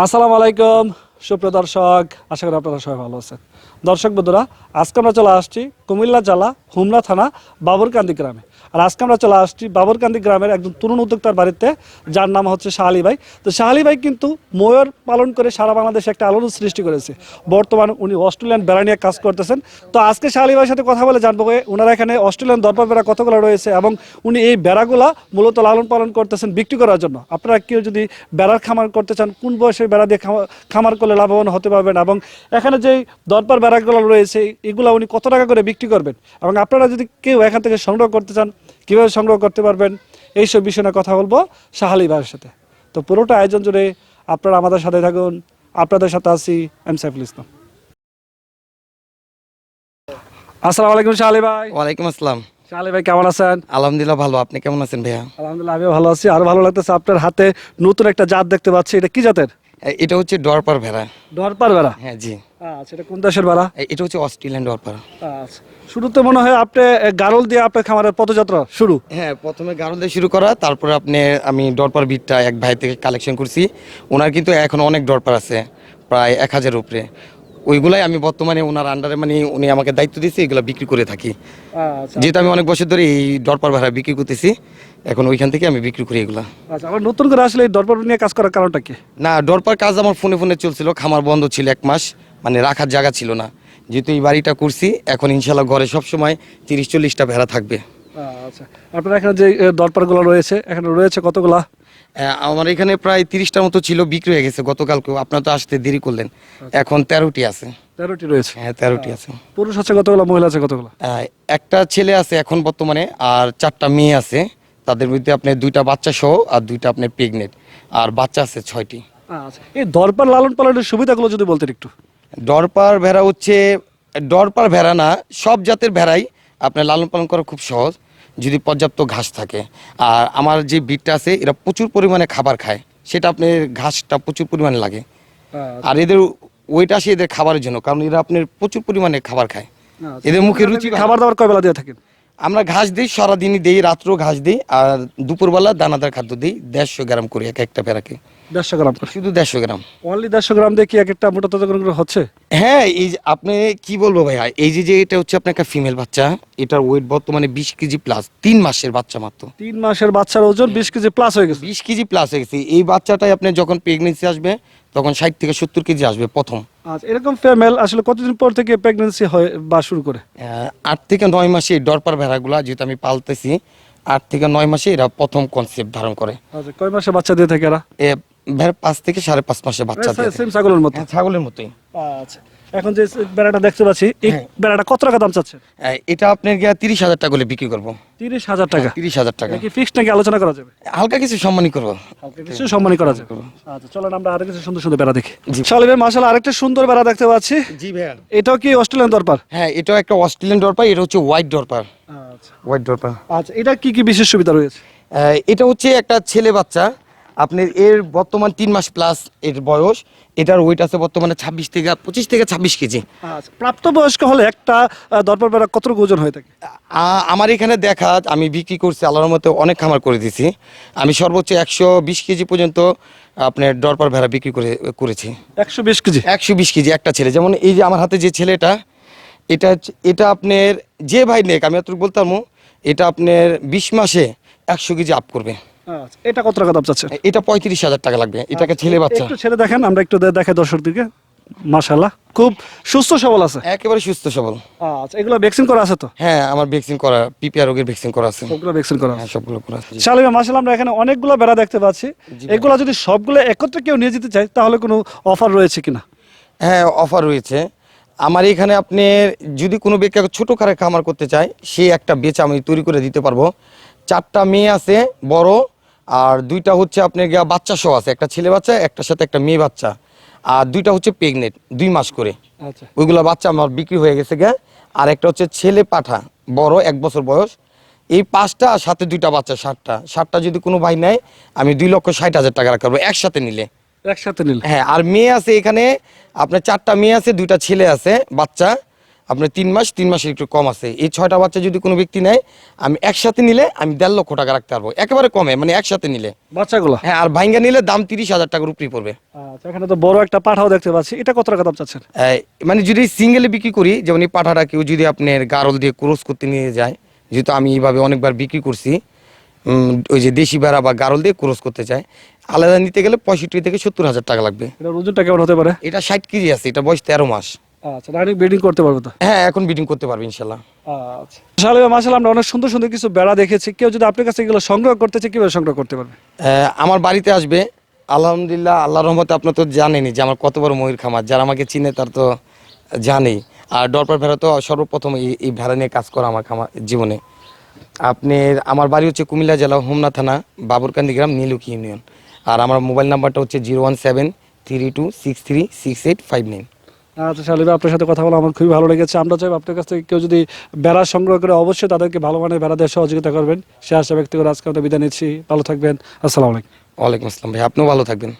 আসসালামু আলাইকুম, সুপ্রিয় দর্শক, আশা করি আপনারা সবাই ভালো আছেন। দর্শক বন্ধুরা, আজকে আমরা চলে আসছি কুমিল্লা জেলা হুমলা থানা বাবরকান্দি গ্রামে। আর আজকে আমরা চলে আসছি বাবরকান্দি গ্রামের একজন তরুণ উদ্যোক্তার বাড়িতে, যার নাম হচ্ছে শাহালি ভাই। তো শাহালি ভাই কিন্তু ময়ূর পালন করে সারা বাংলাদেশে একটা আলোড়ন সৃষ্টি করেছে। বর্তমানে উনি অস্ট্রেলিয়ান বেড়া নিয়ে কাজ করতেছেন। তো আজকে শাহালি ভাইয়ের সাথে কথা বলে জানব যে ওনারা এখানে অস্ট্রেলিয়ান দরবার বেড়া কতগুলো রয়েছে এবং উনি এই বেড়াগুলা মূলত লালন পালন করতেছেন বিক্রি করার জন্য। আপনারা কেউ যদি বেড়ার খামার করতে চান, কোন বয়সে বেড়া দিয়ে খামা- খামার করলে লাভবান হতে পারবেন এবং এখানে যেই দরবার বেড়াগুলো রয়েছে, এগুলো উনি কত টাকা করে বিক্রি করবেন? এবং আপনারা যদি কেউ এখান থেকে সংগ্রহ করতে চান কীভাবে সংগ্রহ করতে পারবেন এইসব বিষয় নিয়ে কথা বলব শাহালি ভাইয়ের সাথে। তো পুরোটা আয়োজন জুড়ে আপনারা আমাদের সাথে থাকুন। আপনাদের সাথে আছি এম সাইফুল ইসলাম। আসসালামু আলাইকুম ভাই। ওয়ালাইকুম আসসালাম। শাহালি ভাই কেমন আছেন? আলহামদুলিল্লাহ ভালো। আপনি কেমন আছেন ভাইয়া? আলহামদুলিল্লাহ আমিও ভালো আছি। আরও ভালো লাগতেছে আপনার হাতে নতুন একটা জাত দেখতে পাচ্ছি। এটা কি জাতের? এটা হচ্ছে ডরপার ভেড়া। ডরপার ভেড়া? হ্যাঁ জি। আচ্ছা এটা কোন দেশের ভেড়া? এটা হচ্ছে অস্ট্রেলিয়ান ডরপার। আচ্ছা। শুরুতে মনে হয় আপনি গারল দিয়ে আপনার খামারের পদযাত্রা শুরু। হ্যাঁ প্রথমে গারল দিয়ে শুরু করা তারপরে আপনি আমি ডরপার বিটটা এক ভাই থেকে কালেকশন করছি। ওনার কিন্তু এখন অনেক ডরপার আছে প্রায় এক হাজার উপরে। ওইগুলাই আমি বর্তমানে ওনার আন্ডারে মানে উনি আমাকে দায়িত্ব দিয়েছে এগুলো বিক্রি করে থাকি। আচ্ছা। যেহেতু আমি অনেক বছর ধরে এই ডরপার ভাড়া বিক্রি করতেছি এখন ওইখান থেকে আমি বিক্রি করি এগুলা। আচ্ছা আবার নতুন করে আসলে এই দরবার নিয়ে কাজ করার কারণটা কি? না ডরপার কাজ আমার ফোনে ফোনে চলছিল খামার বন্ধ ছিল এক মাস মানে রাখার জায়গা ছিল না। যেহেতু এই বাড়িটা করছি এখন ইনশাল্লাহ ঘরে সবসময় তিরিশ চল্লিশটা ভেড়া থাকবে। আচ্ছা। আপনার এখানে যে এ, দরবারগুলো রয়েছে এখানে রয়েছে কতগুলা? আমার এখানে প্রায় তিরিশটার মতো ছিল বিক্রি হয়ে গেছে গতকালকেও। আপনার তো আসতে দেরি করলেন। এখন তেরোটি আছে। তেরোটি রয়েছে? হ্যাঁ তেরোটি আছে। পুরুষ আছে কতগুলো মহিলা আছে কতগুলো? একটা ছেলে আছে এখন বর্তমানে আর চারটা মেয়ে আছে। তাদের মধ্যে আপনার দুইটা বাচ্চা সহ আর দুইটা আপনার প্রেগনেন্ট আর বাচ্চা আছে ছয়টি। আচ্ছা। এই দরবার লালন পালনের সুবিধাগুলো যদি বলতেন একটু। ডরপার ভেড়া হচ্ছে ডরপার ভেড়া না সব জাতের ভেড়াই আপনার লালন পালন করা খুব সহজ যদি পর্যাপ্ত ঘাস থাকে। আর আমার যে বিটটা আছে এরা প্রচুর পরিমাণে খাবার খায়। সেটা আপনার ঘাসটা প্রচুর পরিমাণে লাগে। আর এদের ওয়েট আসে এদের খাবারের জন্য কারণ এরা আপনার প্রচুর পরিমাণে খাবার খায়। এদের মুখে রুচি খাবার দাবার কয় বেলা দিয়ে থাকেন? আমরা ঘাস দিই সারাদিনই দিই রাত্রেও ঘাস দিই আর দুপুরবেলা দানাদার খাদ্য দিই দেড়শো গ্রাম করে এক একটা ভেড়াকে। দেড়শো গ্রাম করে। শুধু দেড়শো গ্রাম। অনলি দেড়শো গ্রাম দিয়ে কি এক একটা মোটা তাজা করে হচ্ছে? হ্যাঁ এই যে আপনি কি বলব ভাইয়া? এই যে যে এটা হচ্ছে আপনার একটা ফিমেল বাচ্চা এটার ওয়েট বর্তমানে বিশ কেজি প্লাস তিন মাসের বাচ্চা মাত্র। তিন মাসের বাচ্চার ওজন বিশ কেজি প্লাস হয়ে গেছে। বিশ কেজি প্লাস হয়ে গেছে। এই বাচ্চাটাই আপনি যখন প্রেগনেন্সি আসবে তখন ষাট থেকে সত্তর কেজি আসবে প্রথম। আচ্ছা এরকম ফিমেল আসলে কতদিন পর থেকে প্রেগনেন্সি হয় বা শুরু করে? আট থেকে নয় মাসে ডরপার ভেড়াগুলা যেহেতু আমি পালতেছি আট থেকে নয় মাসে এরা প্রথম কনসেপ্ট ধারণ করে। আচ্ছা কয় মাসে বাচ্চা দিয়ে থাকে এরা? ভেড়া পাঁচ থেকে সাড়ে পাঁচ মাসে বাচ্চা। সেম ছাগলের মতো হ্যাঁ, ছাগলের মতোই। আচ্ছা। এখন যে বেড়াটা দেখতে পাচ্ছি এই হ্যাঁ। বেড়াটা কত টাকা দাম চাচ্ছে? এটা আপনার গিয়া তিরিশ হাজার টাকা করে বিক্রি করব। তিরিশ হাজার টাকা? তিরিশ হাজার টাকা। কি ফিক্সড নাকি আলোচনা করা যাবে? হালকা কিছু সম্মানই করব। হালকা কিছু সম্মানই করা যাবে। আচ্ছা চলেন আমরা আরও কিছু সুন্দর সুন্দর বেড়া দেখি। জি। শালিবের মাসাল আরেকটা সুন্দর বেড়া দেখতে পাচ্ছি। জি ভাইয়া। এটাও কি অস্ট্রেলিয়ান দরবার? হ্যাঁ এটাও একটা অস্ট্রেলিয়ান ডরপার এটা হচ্ছে হোয়াইট ডরপার আচ্ছা। হোয়াইট ডরপার আচ্ছা এটা কি কি বিশেষ সুবিধা রয়েছে? এটা হচ্ছে একটা ছেলে বাচ্চা আপনার এর বর্তমান তিন মাস প্লাস এর বয়স এটার ওয়েট আছে বর্তমানে ছাব্বিশ থেকে পঁচিশ থেকে ছাব্বিশ কেজি। আচ্ছা প্রাপ্তবয়স্ক হলে একটা আহ, দরবার বেড়া কতটুকু ওজন হয়ে থাকে আমার এখানে দেখা আমি বিক্রি করছি আল্লাহর মতো অনেক খামার করে দিছি। আমি সর্বোচ্চ একশো বিশ কেজি পর্যন্ত আপনার ডরপার ভেড়া বিক্রি করে করেছি। একশো বিশ কেজি? একশো বিশ কেজি একটা ছেলে। যেমন এই যে আমার হাতে যে ছেলেটা এটা এটা আপনার যে ভাই নেক আমি এত বলতাম এটা আপনার বিশ মাসে একশো কেজি আপ করবে। এটা কত টাকা দাম চাচ্ছে এটা পঁয়ত্রিশ হাজার টাকা লাগবে। এটাকে ছেলে বাচ্চা। একটু ছেড়ে দেখেন আমরা একটু দে- দেখাই দর্শকদেরকে। মাশাল্লাহ খুব সুস্থ সবল আছে? একেবারে সুস্থ সবল। আচ্ছা এগুলো ভ্যাকসিন করা আছে তো? হ্যাঁ আমার ভ্যাকসিন করা পিপিআর রোগের ভ্যাকসিন করা আছে। সবগুলো ভ্যাকসিন করা হ্যাঁ আছে সবগুলো করা আছে। শালিমা মাশাল্লাহ আমরা এখানে অনেকগুলো বেড়া দেখতে পাচ্ছি। এগুলো যদি সবগুলো একত্রে কেউ নিয়ে যেতে চায় তাহলে কোনো অফার রয়েছে কিনা? হ্যাঁ অফার রয়েছে। আমার এখানে আপনি যদি কোনো ব্যক্তি ছোট কারে খামার করতে চায় সে একটা বেচা আমি তৈরি করে দিতে পারব। চারটা মেয়ে আছে বড় আর দুইটা হচ্ছে আপনার গিয়া বাচ্চা সহ আছে একটা ছেলে বাচ্চা একটার সাথে একটা মেয়ে বাচ্চা। আর দুইটা হচ্ছে প্রেগনেন্ট দুই মাস করে। আচ্ছা। ওইগুলো বাচ্চা আমার বিক্রি হয়ে গেছে গে আর একটা হচ্ছে ছেলে পাঠা বড় এক বছর বয়স। এই পাঁচটা আর সাথে দুইটা বাচ্চা ষাটটা ষাটটা যদি কোনো ভাই নেয় আমি দুই লক্ষ ষাট হাজার টাকা রাখব একসাথে নিলে। একসাথে নিলে? হ্যাঁ আর মেয়ে আছে এখানে আপনার চারটা মেয়ে আছে দুইটা ছেলে আছে বাচ্চা। আপনার তিন মাস তিন মাসের একটু কম আছে। এই ছয়টা বাচ্চা যদি কোনো ব্যক্তি নেয় আমি একসাথে নিলে আমি দেড় লক্ষ টাকা রাখতে পারব। একেবারে কমে মানে একসাথে নিলে। বাচ্চাগুলো? হ্যাঁ আর ভাইঙ্গা নিলে দাম তিরিশ হাজার টাকার উপরেই পড়বে। আচ্ছা এখানে তো বড় একটা পাঠাও দেখতে পাচ্ছি। এটা কত টাকা দাম চাচ্ছেন? মানে যদি সিঙ্গেলে বিক্রি করি যেমন এই পাঠাটা কেউ যদি আপনার গারল দিয়ে ক্রস করতে নিয়ে যায় যেহেতু আমি এইভাবে অনেকবার বিক্রি করছি ওই যে দেশি বেড়া বা গারল দিয়ে ক্রস করতে চায় আলাদা নিতে গেলে পঁয়ষট্টি থেকে সত্তর হাজার টাকা লাগবে। এটা ওজনটা কেমন হতে পারে? এটা ষাট কেজি আছে এটা বয়স তেরো মাস। আচ্ছা রানিং ব্রিডিং করতে পারবে তো? হ্যাঁ এখন বিডিং করতে পারবে ইনশাল্লাহ। আচ্ছা। শালিমা মাসাল আমরা অনেক সুন্দর সুন্দর কিছু বেড়া দেখেছি। কেউ যদি আপনার কাছে এগুলো সংগ্রহ করতে চায় কীভাবে সংগ্রহ করতে পারবে? আমার বাড়িতে আসবে। আলহামদুলিল্লাহ আল্লাহ রহমতে আপনার তো জানেনি যে আমার কত বড় ময়ূর খামার। যারা আমাকে চিনে তার তো জানেই। আর ডরপার ভেড়া তো সর্বপ্রথম এই এই ভেড়া নিয়ে কাজ করা আমার খামার জীবনে। আপনি আমার বাড়ি হচ্ছে কুমিল্লা জেলা হোমনা থানা বাবুরকান্দি গ্রাম নীলুকি ইউনিয়ন। আর আমার মোবাইল নাম্বারটা হচ্ছে zero one seven three two six three six eight five nine. আচ্ছা শালিবা আপনার সাথে কথা বলে আমার খুবই ভালো লেগেছে। আমরা চাই আপনার কাছ থেকে কেউ যদি বেড়া সংগ্রহ করে, অবশ্যই তাদেরকে ভালো মানের বেড়া দেওয়ার সহযোগিতা করবেন। সে আশা ব্যক্তিগত আজকে আমরা বিদায় নিচ্ছি। ভালো থাকবেন। আসসালামু আলাইকুম। ওয়ালাইকুম আসসালাম ভাই, আপনিও ভালো থাকবেন।